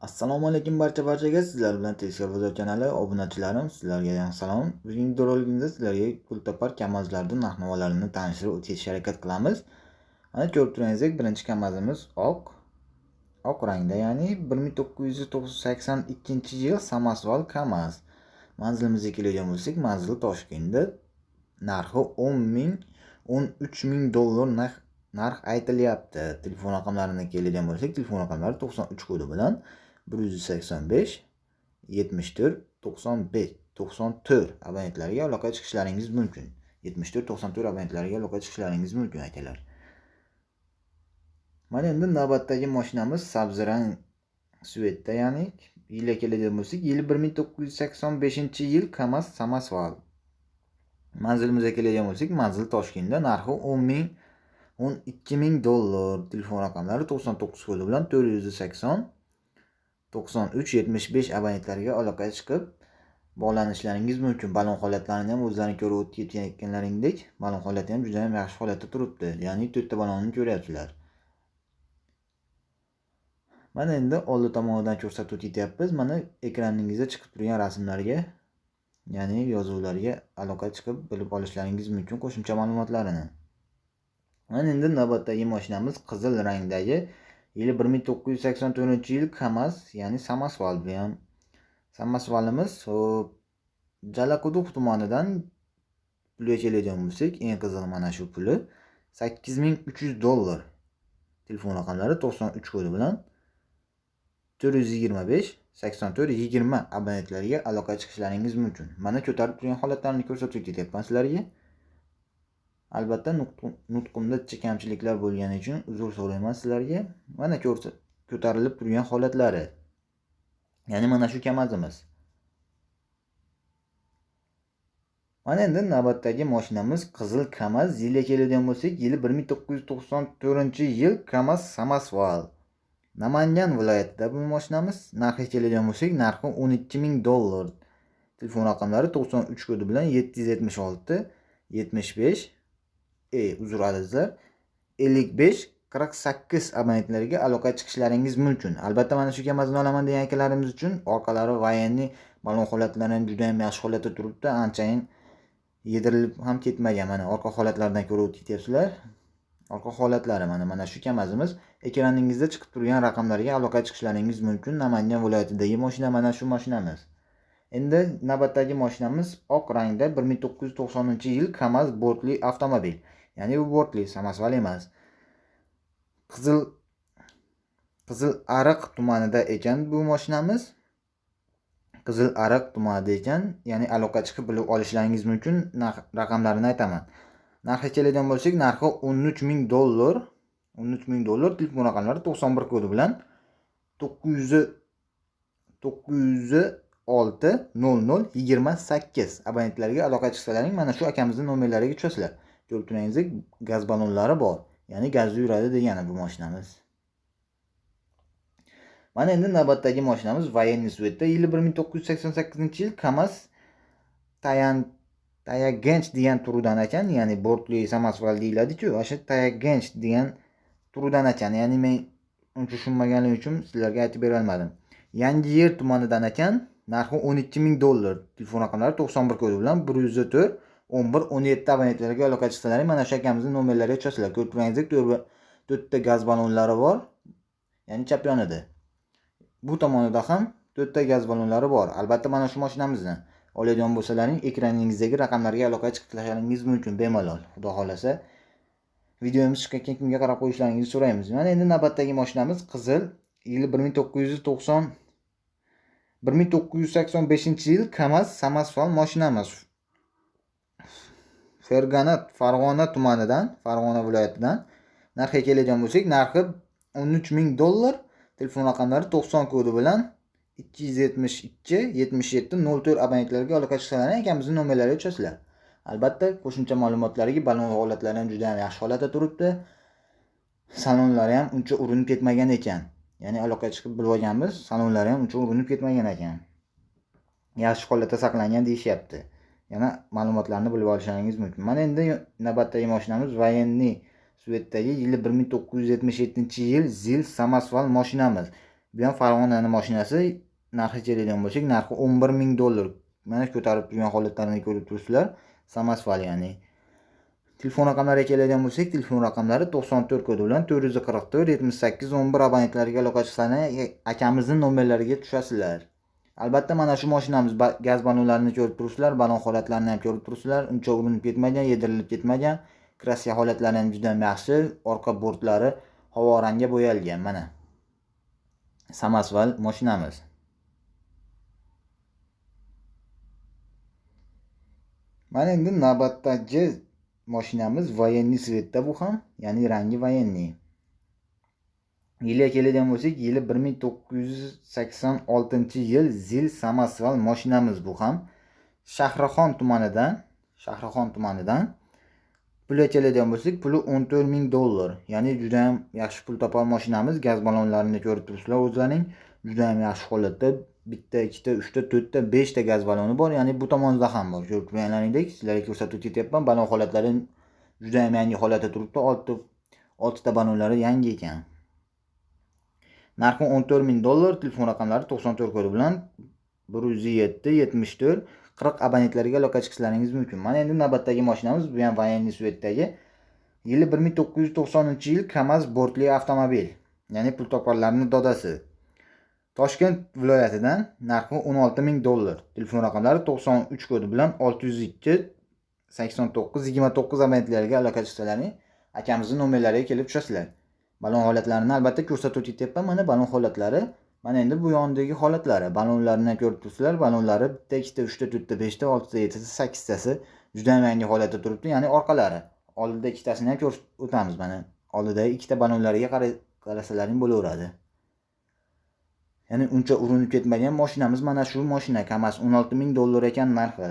Assalomu alaykum barcha barchaga sizlar bilan Tezkor bozor kanali obunachilarim. Sizlarga ham salom. Bugungi videorolikimizda sizlarga pultopar kamazlarni narx navolarini tanishtirib o'tishga harakat qilamiz. Mana ko'rib turganingizdek birinchi kamazimiz oq. Oq rangda ya'ni 1982 yil samasval kamaz manzilimizga keladigan bo'lsak manzil toshkentda. Narxi 10 ming 13 ming dollar narx aytilyapti. Telefon raqamlarini keladigan bo'lsak telefon raqamlari 93 kodi bilan 185 74 95 94 abonentlarga aloqa chiqishlaringiz mumkin 74 94 abonentlarga aloqa chiqishlaringiz mumkin akalar mana endi navbatdagi mashinamiz sabzi rang svetda ya'ni yilga keladigan bo'lsak yili 1985 yil kamaz samasval manzilimizga keladigan bo'lsak manzil toshkentda narxi 10 ming 12 ming dollar telefon raqamlari 99 kodi bilan 480 93 75 abonentlarga aloqaga chiqib bog'lanishlaringiz mumkin. Balon holatlarini ham o'zlaring ko'rib o'tib ketganlaringdek balon holati ham juda ham yaxshi holatda turibdi. Ya'ni to'rtta balonni ko'ryapsizlar. Mana endi oldi tomonidan ko'rsatib ketyapmiz mana ekraningizda chiqib turgan rasmlarga ya'ni yozuvlarga aloqa chiqib bilib olishlaringiz mumkin qo'shimcha ma'lumotlarini. Mana endi navbatdagi mashinamiz qizil rangdagi yili 1984 yil kamaz ya'ni samasval ham samasvalimiz hop jalaquduq tumanidan pulga keladigan bo'lsak eng qizig'i mana shu puli 8300 dollar telefon raqamlari 93 kodi bilan 425 84 20 abonentlarga aloqa chiqishlaringiz mumkin mana ko'tarib turgan holatlarini ko'rsatib ketyapman sizlarga albatta nutqimda kamchiliklar bo'lgani uchun uzr so'rayman sizlarga. Mana ko'tarilib turgan holatlari. Ya'ni mana shu kamazimiz mana endi navbatdagi mashinamiz qizil kamaz yilga keladigan bo'lsak yili 1994 yil kamaz samasval. Namangan viloyatida bu mashinamiz narxiga keladigan bo'lsak narxi 12 ming dollar. Telefon raqamlari 93 kodi bilan 776 75 e uzr azizlar 55 48 abonentlarga aloqa chiqishlaringiz mumkin. Albatta mana shu kamazni olaman degan akalarimiz uchun orqalari voyenniy balon holatlari ham juda ham yaxshi holatda turibdi. Anchayin yedirilib ham ketmagan. Mana orqa holatlardan ko'rib ketyapsizlar. Orqa holatlari mana mana shu kamazimiz ekraningizda chiqib turgan raqamlarga aloqa chiqishlaringiz mumkin. Namangan viloyatidagi mashina mana shu mashinamiz endi navbatdagi mashinamiz oq rangda 1990 yil kamaz bortli avtomobil. Ya'ni bu bortli samasval emas qizil qizil ariq tumanida ekan bu mashinamiz qizil ariq tumanida ekan ya'ni aloqa chiqib bilib olishlaringiz mumkin raqamlarini aytaman narxiga keladigan bo'lsak narxi 13 ming dollar. 13 ming dollar. Telefon raqamlari 91 kodi bilan 900 906 00 28 abonentlarga aloqa chiqsalaring mana shu akamizning nomerlariga tushasizlar ko'rib turganingizdek gaz ballonlari bor. Ya'ni gazda yuradi degani bu mashinamiz mana endi navbatdagi mashinamiz voyenniy svetda yili 1988 yil kamaz tayan tayagench degan turidan ekan ya'ni bortli samasval deyiladiku. O'sha tayagench degan turidan ekan ya'ni men uncha tushunmaganim uchun sizlarga aytib berolmadim yangi yer tumanidan ekan narxi 12 ming dollar. Telefon raqamlari 91 kodi bilan 104 11 17 abonentlarga aloqa chiqsalaring mana shu akamizni nomerlariga tushasizlar ko'rib turganingizdek to'rtta gaz ballonlari bor ya'ni chap yonida bu tomonida ham to'rtta gaz ballonlari bor albatta mana shu mashinamizni oladigan bo'lsalaring ekraningizdagi raqamlarga aloqa chiqishlaringiz mumkin bemalol xudo xohlasa videomiz chiqqan kunga qarab qo'yishlaringizni so'raymiz. Mana endi navbatdagi mashinamiz qizil. Yili 1990 1985 yil kamaz samasval mashinamiz ferganat farg'ona tumanidan farg'ona viloyatidan narxiga keladigan bo'lsak narxi 13 ming dollar. Telefon raqamlari 90 kodi bilan 272 77 04 abonentlarga aloqa chiqsalaring akamizni nomerlariga tushasizlar albatta qo'shimcha ma'lumotlarga balon holatlari ham juda ham yaxshi holatda turibdi. Salonlari ham uncha urinib ketmagan ekan. Ya'ni aloqa chiqib bilib olganmiz salonlari ham uncha urinib ketmagan ekan. Yaxshi holatda saqlangan deyishyapti yana ma'lumotlarni bilib olishlaringiz mumkin mana endi navbatdagi mashinamiz voyenniy svetdagi yili 1977 yil zil samasval mashinamiz Bu ham Farg'onani mashinasi. Narxi keladigan bo'lsak, narxi 11 ming dollar. Mana ko'tarib turgan holatlarini ko'rib turibsizlar. Samasval ya'ni. Telefon raqamlariga keladigan bo'lsak, telefon raqamlari 94 kodi bilan 444 78 11 abonentlarga aloqa qilsanglar akamizning nomerlariga tushasizlar. Albatta mana shu mashinamiz gaz ballonlarini ko'rib turibsizlar, ballon holatlarini ham ko'rib turibsizlar. Uncha urinib ketmagan, yedirilib ketmagan. Kraska holatlari ham juda yaxshi. Orqa bortlari havo rangga bo'yalgan mana. Samasval mashinamiz. Mana endi navbatdagi mashinamiz voyenniy svetda bu ham, ya'ni rangi voyenniy. Yiliga keladigan bo'lsak, yili 1986-yil Zil Samasval mashinamiz bu ham. Shahrixon tumanidan, Shahrixon tumanidan puli keladigan bo'lsak, puli 14 ming dollar. Ya'ni juda ham yaxshi pul topgan mashinamiz. Gaz ballonlarini ko'rib turibsizlar o'zlaring. Juda ham yaxshi holatda. Bitta, ikkita, uchta, to'rtta, beshta gaz balloni bor. Ya'ni bu tomonda ham bor. Ko'rib turganlaringdek, sizlarga ko'rsatib ketyapman. Ballon holatlari juda ham yangi holatda turibdi. 6 oltita ballonlari yangi ekan. Narxi 14 ming dollar, telefon raqamlari 94 kodi bilan 107 74 40 abonentlarga aloqa chiqishlaringiz mumkin. Mana endi navbatdagi mashinamiz bu ham voyenniy svetdagi. Yili 1990-yil KAMAZ bortli avtomobil. Ya'ni pul topganlarning dodasi. Toshkent viloyatidan narxi 16 ming dollar. Telefon raqamlari 93 kodi bilan 602 89 29 abonentlarga aloqa chiqsalaring akamizning nomerlariga kelib tushasizlar. Ballon holatlarini albatta ko'rsatib ketyapman. Mana ballon holatlari. Mana endi bu yondagi holatlari. Ballonlarni ko'rib turibsizlar. Ballonlari bitta, ikkita, uchta, to'rtta, beshta, oltita, yettita, sakkiztasi juda ham yangi holatda turibdi. Ya'ni orqalari. Oldida ikkitasini ham ko'rsatib o'tamiz mana. Oldidagi ikkita ballonlariga qarasalaring bo'laveradi. Ya'ni uncha urinib ketmagan mashinamiz mana shu mashina KAMAZ 16 ming dollar ekan narxi.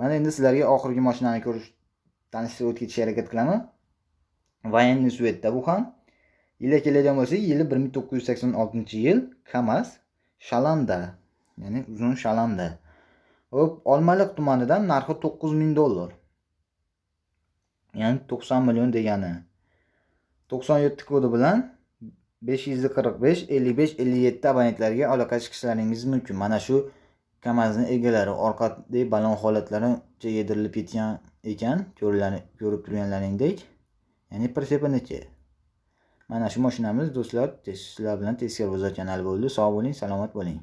Mana endi sizlarga oxirgi mashinani ko'rish tanishtirib o'tkazishga harakat qilaman. Voyenniy svetda bu ham. Yiliga keladigan bo'lsak, yili 1986-yil KAMAZ Shalanda, ya'ni uzun Shalanda. Hop, Olmaliq tumanidan narxi 9 ming dollar. Ya'ni 90 million degani. 97 kodi bilan 545 55 57 abonentlarga aloqa chiqishlaringiz mumkin. Mana shu KAMAZning egalari orqadagi ballon holatlari yedirilib ketgan ekan, ko'rib turganlaringdek. Ya'ni pritsepinichi. Mana shu mashinamiz do'stlar, sizlar bilan tezkor kanali bo'ldi. Sog' bo'ling, salomat bo'ling.